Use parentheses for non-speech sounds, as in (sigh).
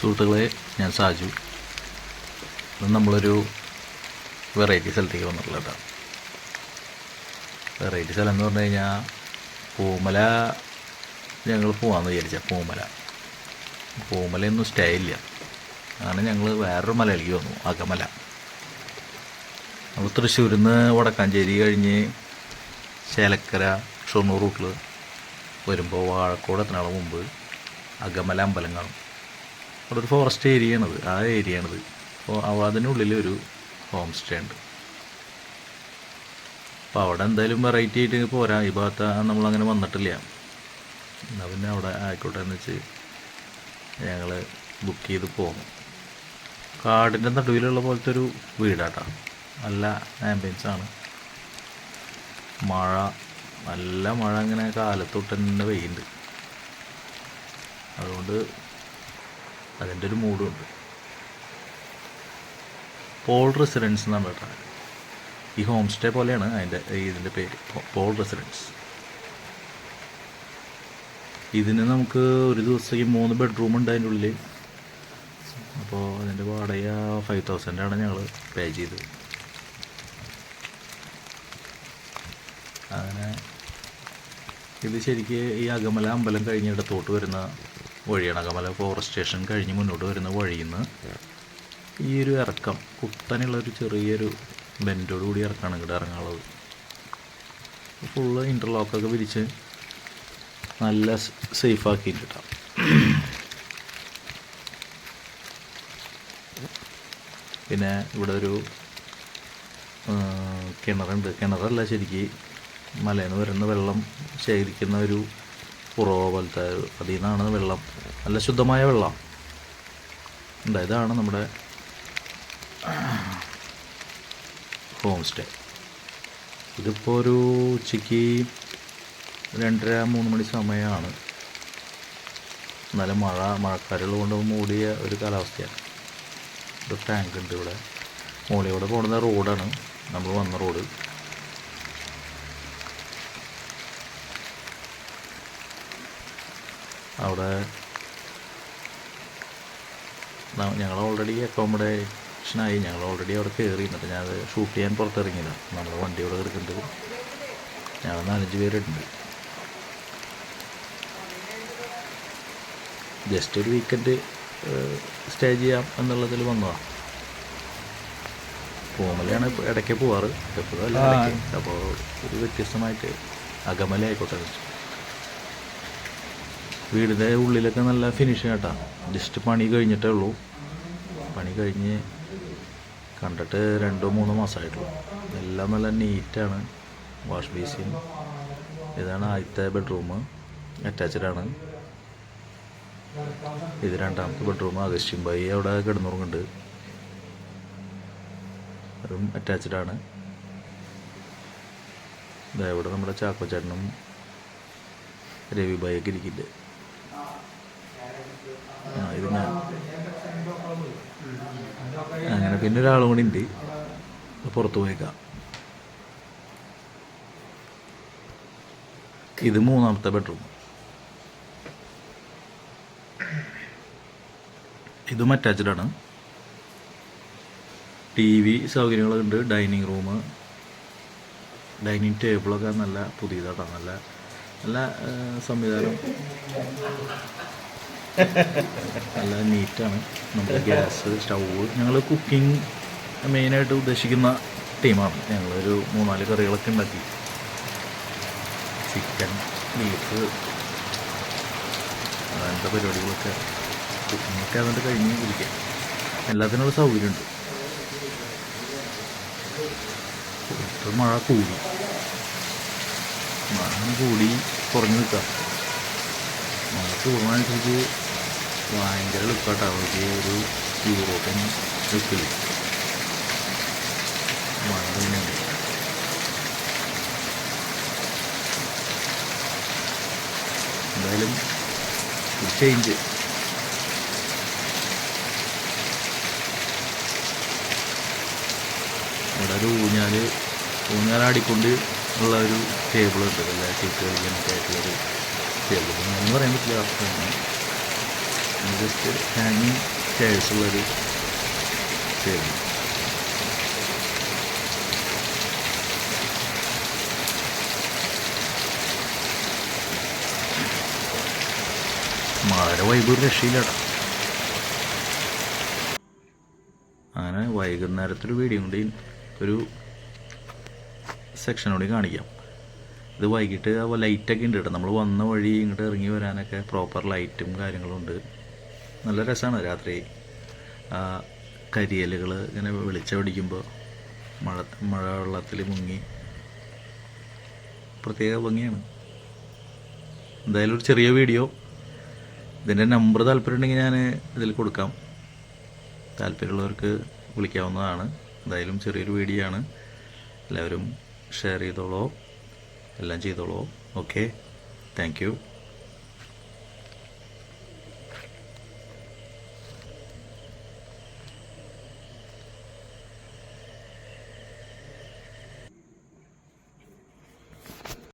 സുഹൃത്തുക്കളെ ഞാൻ സാജു. ഇന്ന് നമ്മളൊരു വെറൈറ്റി സ്ഥലത്തേക്ക് വന്നിട്ടുള്ളതാണ് വെറൈറ്റി സ്ഥലം എന്ന് പറഞ്ഞു കഴിഞ്ഞാൽ പൂമല ഞങ്ങൾ പോകാമെന്ന് വിചാരിച്ച പൂമല. പൂമലയൊന്നും സ്റ്റേ ഇല്ല. അങ്ങനെ ഞങ്ങൾ വേറൊരു മലയിലേക്ക് വന്നു അകമല. നമ്മൾ തൃശ്ശൂരിൽ നിന്ന് വടക്കാഞ്ചേരി കഴിഞ്ഞ് ചേലക്കര ഷൊർണൂർ റൂട്ടിൽ വരുമ്പോൾ വാഴക്കോട് എത്തനാളെ മുമ്പ് അകമല അമ്പലം കാണും. അവിടെ ഒരു ഫോറസ്റ്റ് ഏരിയ ആണത്. ആ ഏരിയ ആണത്. അപ്പോൾ അതിനുള്ളിൽ ഒരു ഹോം സ്റ്റേ ഉണ്ട്. അപ്പോൾ അവിടെ എന്തായാലും വെറൈറ്റി ആയിട്ട് പോരാ. ഈ ഭാഗത്ത് നമ്മളങ്ങനെ വന്നിട്ടില്ല. എന്നാൽ പിന്നെ അവിടെ ആയിക്കോട്ടെ എന്ന് വെച്ച് ഞങ്ങൾ ബുക്ക് ചെയ്ത് പോകും കാടിന്റെ നടുവിലുള്ള പോലത്തെ ഒരു വീടാട്ടോ. നല്ല ആംബിയൻസ് ആണ്. മഴ നല്ല മഴ അങ്ങനെ കാലത്തൊട്ട് തന്നെ പെയ്യുന്നുണ്ട്. അതുകൊണ്ട് അതിന്റെ ഒരു മൂഡുണ്ട്. പോൾ റെസിഡൻസ് എന്നാണ് പറഞ്ഞത് ഈ ഹോം സ്റ്റേ പോലെയാണ് അതിന്റെ ഇതിന്റെ പേര്. പോൾ റെസിഡൻസ് ഇതിന് നമുക്ക് ഒരു ദിവസത്തേക്ക് മൂന്ന് ബെഡ്റൂം ഉണ്ട് അതിന്റെ ഉള്ളിൽ അപ്പോൾ അതിന്റെ വാടക ഫൈവ് തൗസൻഡാണ് ഞങ്ങൾ പേ ചെയ്തത്. അങ്ങനെ ഇത് ശരിക്ക് ഈ അകമല അമ്പലം കഴിഞ്ഞിടത്തോട്ട് വരുന്ന വഴിയാണ് അകമല ഫോറസ്റ്റ് സ്റ്റേഷൻ കഴിഞ്ഞ് മുന്നോട്ട് വരുന്ന വഴിയിൽ നിന്ന് ഈ ഒരു ഇറക്കം കുത്തനുള്ളൊരു ചെറിയൊരു ബെൻഡോട് കൂടി ഇറക്കാണ് ഇങ്ങോട്ട് ഇറങ്ങാനുള്ളത്. ഫുള്ള് ഇന്റർലോക്കൊക്കെ വിരിച്ച് നല്ല സേഫ് ആക്കിയിട്ടാ പിന്നെ ഇവിടെ ഒരു കിണറുണ്ട്. കിണറല്ല ശരിക്ക് മലയിൽ നിന്ന് വരുന്ന വെള്ളം ശേഖരിക്കുന്ന ഒരു പുറവ പോലത്തെ അതിൽ നിന്നാണ് വെള്ളം. നല്ല ശുദ്ധമായ വെള്ളം. ഉണ്ട് ഇതാണ് നമ്മുടെ ഹോം സ്റ്റേ. ഇതിപ്പോൾ ഒരു ഉച്ചയ്ക്ക് രണ്ടര മൂന്ന് മണി സമയമാണ് നല്ല മഴ മഴക്കാരുള്ളത് കൊണ്ട് മൂടിയ ഒരു കാലാവസ്ഥയാണ്. ഒരു ടാങ്ക് ഉണ്ട് ഇവിടെ. മോളിയോടെ പോകുന്ന റോഡാണ്. നമ്മൾ വന്ന റോഡ്. അവിടെ ഞങ്ങൾ ഓൾറെഡി അക്കോമഡേഷനായി ഞങ്ങൾ ഓൾറെഡി അവിടെ കയറി എന്നിട്ട് ഞാൻ ഷൂട്ട് ചെയ്യാൻ പുറത്തിറങ്ങിയതാണ് നമ്മൾ വണ്ടി ഇവിടെ കിടക്കുന്നുണ്ട് ഞങ്ങൾ നാലഞ്ച് പേരുണ്ട്. ജസ്റ്റ് ഒരു വീക്കെൻഡ് സ്റ്റേ ചെയ്യാം എന്നുള്ളതിൽ വന്നതാണ് പൂമലയാണ് ഇടയ്ക്ക് പോവാറ്. എപ്പോഴും അല്ല അപ്പോൾ ഒരു വ്യത്യസ്തമായിട്ട് അകമല ആയിക്കോട്ടെ എന്ന് വെച്ചു. വീടിന്റെ ഉള്ളിലൊക്കെ നല്ല ഫിനിഷിങ് കേട്ടാ ജസ്റ്റ് പണി കഴിഞ്ഞിട്ടേ ഉള്ളൂ. പണി കഴിഞ്ഞ് കണ്ടിട്ട് രണ്ടോ മൂന്നോ മാസമായിട്ടുള്ളൂ. എല്ലാം നല്ല നീറ്റാണ് വാഷ് ബേസിൻ ഇതാണ് ആദ്യത്തെ ബെഡ്റൂം അറ്റാച്ച്ഡ് ആണ്. ഇത് രണ്ടാമത്തെ ബെഡ്റൂം അഗസ്റ്റിൻ ബൈ അവിടെ കിടന്നുറങ്ങുന്നുണ്ട്. അതും അറ്റാച്ച്ഡ് ആണ്. ഇവിടെ നമ്മുടെ ചാക്കോച്ചേട്ടനും രവി ബായൊക്കെ ഇരിക്കില്ലേ ഇത് ഞാൻ അങ്ങനെ പിന്നെ ഒരാളും കൂടി ഉണ്ട്. പുറത്തു പോയേക്കാം. ഇത് മൂന്നാമത്തെ ബെഡ്റൂം ഇതും അറ്റാച്ച്ഡ് ആണ്. ടി വി സൗകര്യങ്ങളൊക്കെ ഉണ്ട്. ഡൈനിങ് റൂം ഡൈനിങ് ടേബിളൊക്കെ നല്ല പുതിയതായിട്ടാണ് നല്ല നല്ല സംവിധാനം. (laughs) നല്ല നീറ്റാണ്. നമ്മുടെ ഗ്യാസ് സ്റ്റൗ ഞങ്ങൾ കുക്കിംഗ് മെയിനായിട്ട് ഉദ്ദേശിക്കുന്ന ടീമാണ് ഞങ്ങളൊരു മൂന്നാൽ കറികളൊക്കെ ഉണ്ടാക്കി. ചിക്കൻ ബീഫ് അങ്ങനത്തെ പരിപാടികളൊക്കെ. കുക്കിങ്ങൊക്കെ അതിന്റെ കഴിഞ്ഞ് ഇരിക്കാം എല്ലാത്തിനുള്ള സൗകര്യമുണ്ട്. ഇപ്പൊ മഴ കൂടി. മഴ കൂടി കുറഞ്ഞു നിൽക്കാം. മഴ കൂടുന്നതനുസരിച്ച് ഭയങ്കര ലുക്കാട്ടോ ഈ ഒരു യൂറോപ്യൻ ലുക്കിൽ മഴ എന്തായാലും ചേഞ്ച് ഇവിടെ ഒരു ഊഞ്ഞാൽ ഊഞ്ഞാലാടിക്കൊണ്ട് ഉള്ള ഒരു ടേബിൾ ഉണ്ട്. എല്ലാ ചീട്ട് കളിക്കാനൊക്കെ ആയിട്ടുള്ളൊരു ടേബിൾ എന്ന് പറയാൻ പറ്റില്ല. അർത്ഥമാണ് ജസ്റ്റ് ഹാങ്ങിങ് സ്റ്റേഴ്സുള്ളൊരു ചേരുന്നു വളരെ വൈബ് ഒരു രക്ഷയില്ലടാ അങ്ങനെ വൈകുന്നേരത്തൊരു വീഡിയോ കൂടി ഒരു സെക്ഷൻ കൂടി കാണിക്കാം. ഇത് വൈകിട്ട് ലൈറ്റൊക്കെ ഉണ്ട് കേട്ടോ. നമ്മൾ വന്ന വഴി ഇങ്ങോട്ട് ഇറങ്ങി വരാനൊക്കെ പ്രോപ്പർ ലൈറ്റും കാര്യങ്ങളും ഉണ്ട്. നല്ല രസമാണ് രാത്രി. കരിയലുകൾ ഇങ്ങനെ വെളിച്ചമടിക്കുമ്പോൾ മഴ മഴ വെള്ളത്തിൽ മുങ്ങി. പ്രത്യേക ഭംഗിയാണ്. എന്തായാലും ഒരു ചെറിയ വീഡിയോ. ഇതിന്റെ നമ്പർ താല്പര്യമുണ്ടെങ്കിൽ ഞാൻ ഇതിൽ കൊടുക്കാം. താല്പര്യമുള്ളവർക്ക് വിളിക്കാവുന്നതാണ്. എന്തായാലും ചെറിയൊരു വീഡിയോ ആണ്. എല്ലാവരും ഷെയർ ചെയ്തോളോ. എല്ലാം ചെയ്തോളോ. ഓക്കെ. താങ്ക്